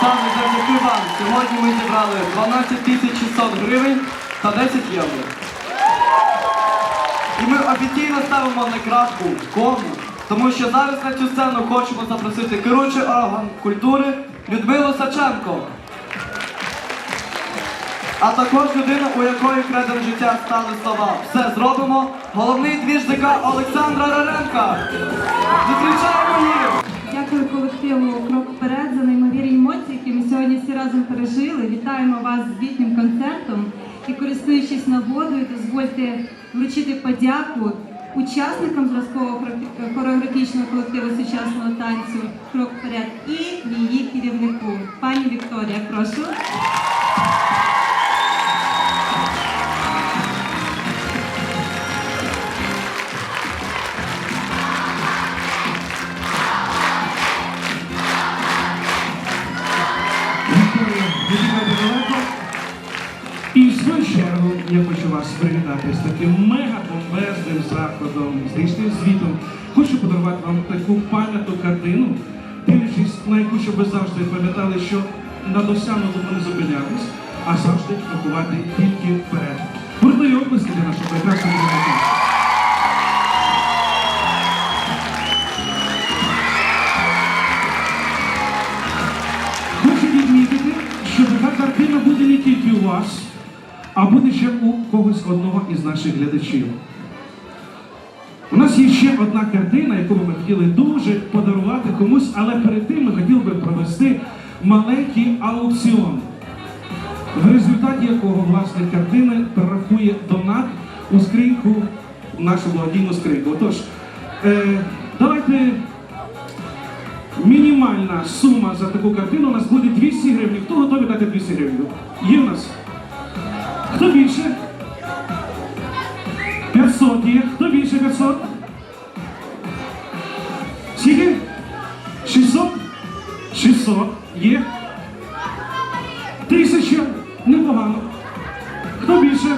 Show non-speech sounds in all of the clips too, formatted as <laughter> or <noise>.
Саме завдяки вам сьогодні ми зібрали 12 тисяч 600 гривень та 10 євро. І ми офіційно ставимо на крапку кому, тому що зараз на цю сцену хочемо запросити керуючий орган культури Людмилу Саченко. А також людину, у якої кредом життя стали слова Все зробимо. Головний двіж ЗК Олександра Раренка. Зустрічаємо їх! Дякую колективу Крок вперед за неймовірні емоції, які ми сьогодні всі разом пережили. Вітаємо вас з літнім концертом і користуючись нагодою, дозвольте вручити подяку учасникам зразкового хор- хореографічного колективу сучасного танцю Крок вперед і її керівнику. Пані Вікторія, прошу. Вас привітати з таким мега-бомбезним заходом, з річним звітом. Хочу подарувати вам таку пам'ятну картину, дивлячись на яку, щоб ви завжди пам'ятали, що на досягнутому не зупинятись, а завжди крокувати тільки вперед. Бурхливі області для нашого прекрасного життя. Хочу відмітити, що така картина буде не тільки у вас, а буде ще у когось одного із наших глядачів. У нас є ще одна картина, яку ми хотіли дуже подарувати комусь, але перед тим ми хотіли би провести маленький аукціон, в результаті якого власник картини перерахує донат у скриньку, нашу благодійну скриньку. Отож, е, давайте Мінімальна сума за таку картину у нас буде 200 гривень. Хто готовий дати 200 гривень? Є у нас. Хто більше? 500 є. Хто більше 500? Скільки? 600? 600 є. Тисяча. Непогано. Хто більше?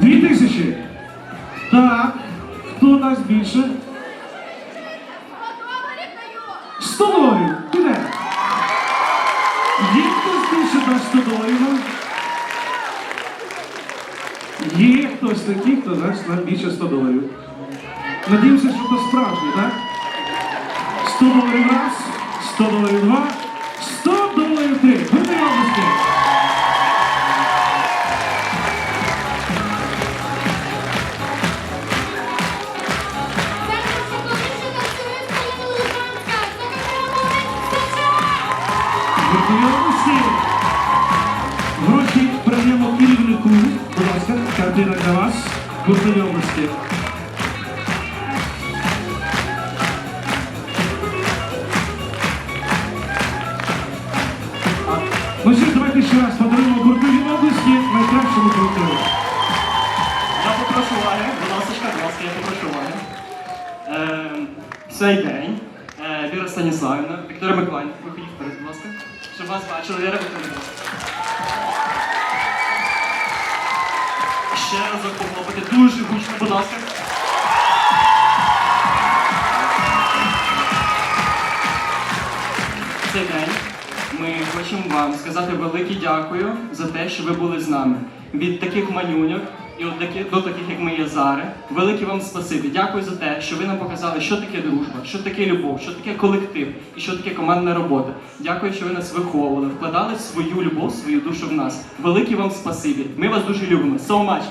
Дві тисячі. Так. Хто дасть більше? 100 доларів. Хтось більше дасть 100 доларів нам? Є хтось такий, хто дасть нам більше 100 доларів. Надіємося, що це справжнє, так? 100 доларів раз, 100 доларів два, 100 доларів три. Будьте для вас. Будьте області. Ну що, давайте ще раз подаруємо Гуртові області найкращому колективу. Я попрошу уваги, будь ласка, будь ласка, я попрошу уваги. Е, цей день е, Віра Станіславівна, Вікторія Миколаївна, виходіть вперед, будь ласка, щоб вас бачили, Віра Вікторівна. Ще раз похлопати, дуже гучно, будь ласка. Цей день ми хочемо вам сказати велике дякую за те, що ви були з нами. Від таких манюньок і от такі, до таких, як ми є зараз. Велике вам спасибі. Дякую за те, що ви нам показали, що таке дружба, що таке любов, що таке колектив і що таке командна робота. Дякую, що ви нас виховували, вкладали свою любов, свою душу в нас. Велике вам спасибі. Ми вас дуже любимо. So much!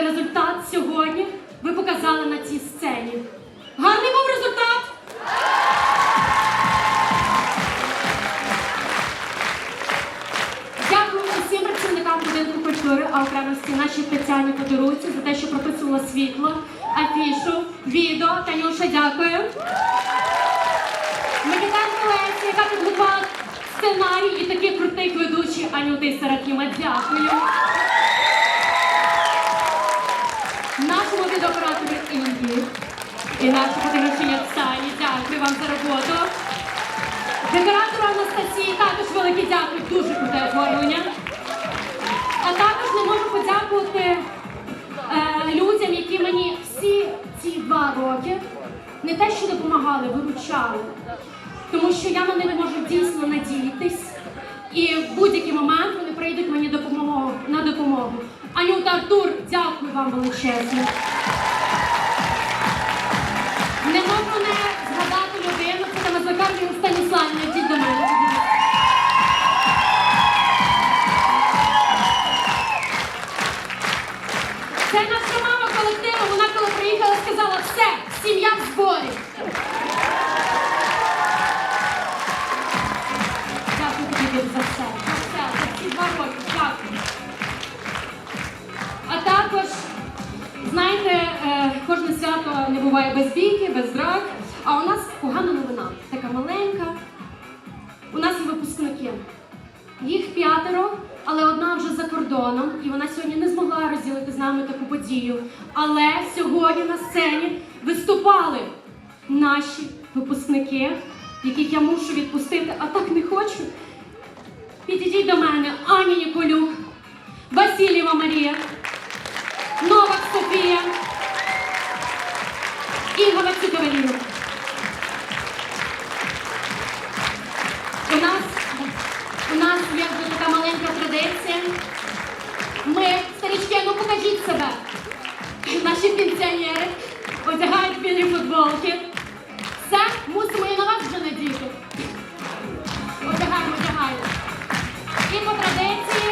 Резуля- е, результат сьогодні ви показали на цій сцені. Гарний був результат! Дякую усім працівникам будинку культури, а окремо всі нашій Тетяні Тодоруці за те, що прописувала світло, афішу, відео. Танюша, дякую. Медитанка Лесі, яка підготувала сценарій і такий крутий ведучий Анюти Саракіма. Дякую. І нашій фотографії Оксані. Дякую вам за роботу. Декоратору Анастасії також велике дякую, дуже круте оформлення. А також не можу подякувати е, людям, які мені всі ці два роки не те, що допомагали, виручали. Тому що я на них можу дійсно надіятись. І в будь-який момент вони прийдуть мені допомогу, на допомогу. Анюта Артур, дякую вам величезно. Сім'я в зборі. Дякую тобі за все. За все, за ці два роки. Дякую. А також, знаєте, е, кожне свято не буває без бійки, без драк. А у нас погана новина, така маленька. У нас є випускники. Їх п'ятеро, але одна вже за кордоном, і вона сьогодні не змогла розділити з нами таку подію. Але сьогодні на сцені виступали наші випускники, яких я мушу відпустити, а так не хочу. Підійдіть до мене Аня Ніколюк, Васильєва Марія, Новак Софія, Інга Вацюк У нас, у нас є така маленька традиція. Ми, старічки, ну покажіть себе. Наші пенсіонери одягають білі футболки. Все, мусимо і на вас вже надіти. Одягаємо, одягаємо. І по традиції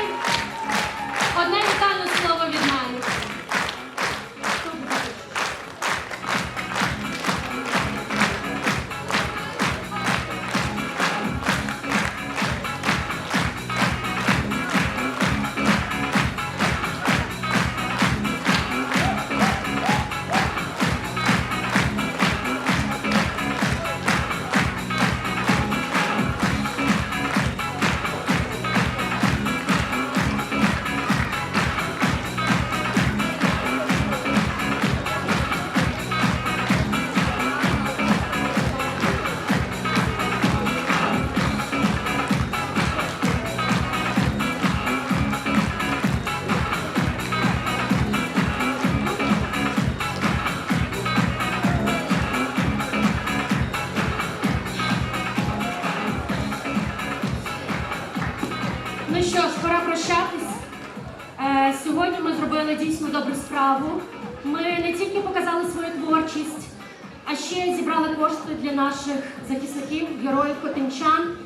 ще зібрали кошти для наших захисників, героїв Хотинчан.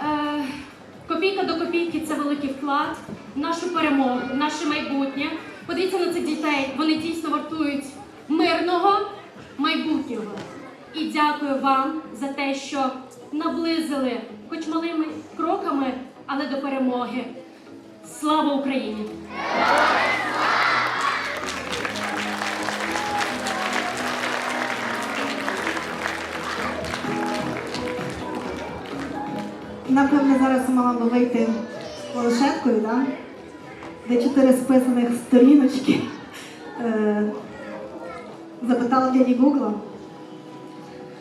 Е, копійка до копійки це великий вклад в нашу перемогу, в наше майбутнє. Подивіться на цих дітей, вони дійсно вартують мирного майбутнього. І дякую вам за те, що наблизили, хоч малими кроками, але до перемоги. Слава Україні! Напевно, зараз мала би вийти з планшеткою, да? де чотири списаних сторіночки. Е, запитала дяді Гугла.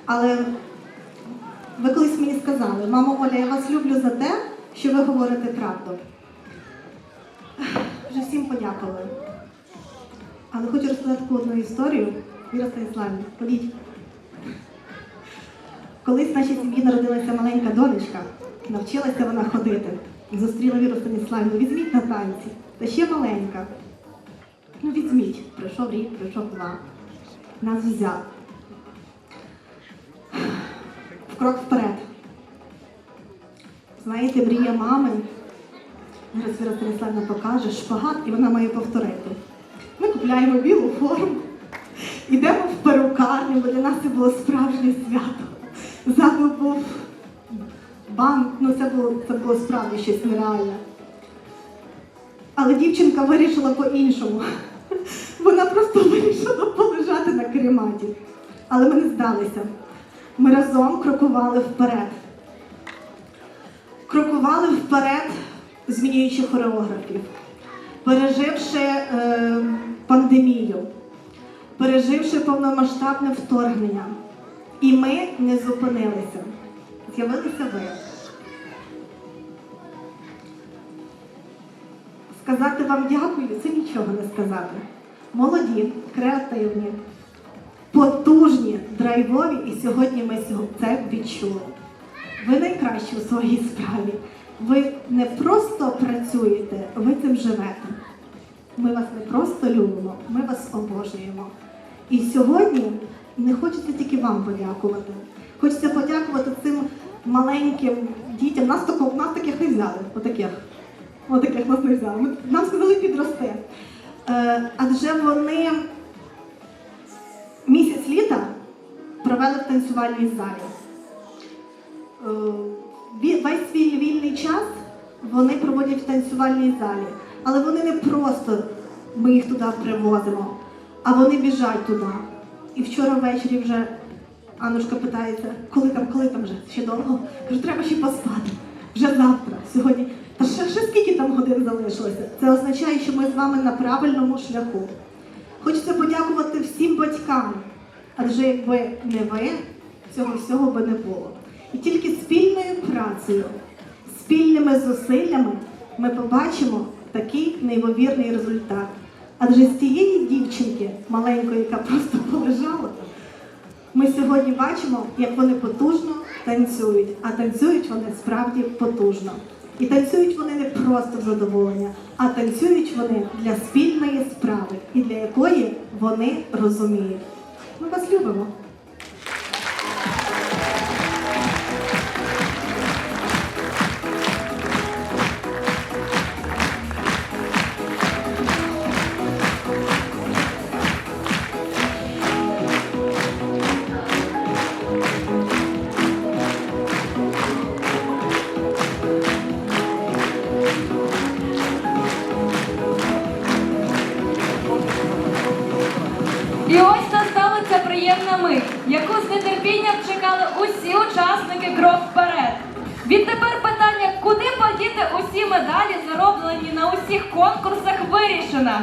Але ви колись мені сказали, мамо Оля, я вас люблю за те, що ви говорите правду. Вже всім подякували. Але хочу розказати одну історію. Віра Станіславівна, ходіть. Колись в нашій сім'ї народилася маленька донечка, навчилася вона ходити. Зустріла Віру Станіславівну, візьміть на танці. Та ще маленька. Ну, візьміть. Пройшов рік, пройшов два. Нас взяв. В крок вперед. знаєте, мрія мами. Зараз Віра Станіславна покаже шпагат, і вона має повторити. Ми купляємо білу форму, йдемо в перукарню, бо для нас це було справжнє свято. Ззаду був банк, ну це було, це було справді щось нереальне. Але дівчинка вирішила по-іншому. <laughs> Вона просто вирішила полежати на керематі. Але ми не здалися. Ми разом крокували вперед. Крокували вперед, змінюючи хореографів, переживши е, пандемію, переживши повномасштабне вторгнення. І ми не зупинилися. З'явилися ви. Сказати вам дякую це нічого не сказати. Молоді, креативні, потужні, драйвові, і сьогодні ми це відчули. Ви найкращі у своїй справі. Ви не просто працюєте, ви цим живете. Ми вас не просто любимо, ми вас обожнюємо. І сьогодні не хочеться тільки вам подякувати. Хочеться подякувати цим маленьким дітям. Нас, тако, нас таких не взяли, отаких. Отаких нас не взяли. Нам сказали підрости. Е, адже вони місяць літа провели в танцювальній залі. Е, Весь свій вільний час вони проводять в танцювальній залі. Але вони не просто ми їх туди привозимо, а вони біжать туди. І вчора ввечері вже Аннушка питається, коли там, коли там вже? Ще довго? Кажу, треба ще поспати. Вже завтра, сьогодні. Та ще, ще скільки там годин залишилося? Це означає, що ми з вами на правильному шляху. Хочеться подякувати всім батькам, адже якби не ви, цього всього би не було. І тільки спільною працею, спільними зусиллями ми побачимо такий неймовірний результат. Адже з тієї дівчинки маленької, яка просто полежала, ми сьогодні бачимо, як вони потужно танцюють, а танцюють вони справді потужно. І танцюють вони не просто в задоволення, а танцюють вони для спільної справи і для якої вони розуміють. Ми вас любимо. Медалі, зароблені на усіх конкурсах, вирішено.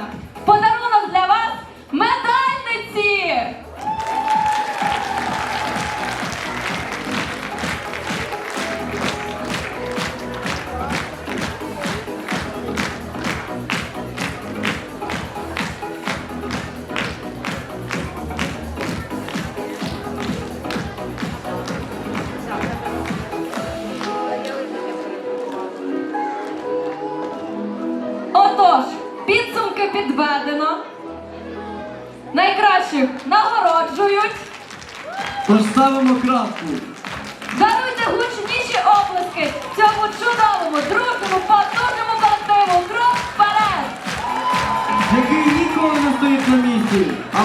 Підсумки підведено. Найкращих нагороджують. Тож ставимо крапку. Даруйте гучніші оплески цьому чудовому, дружному, потужному колективу. Крок вперед! який ніколи не стоїть на місці, а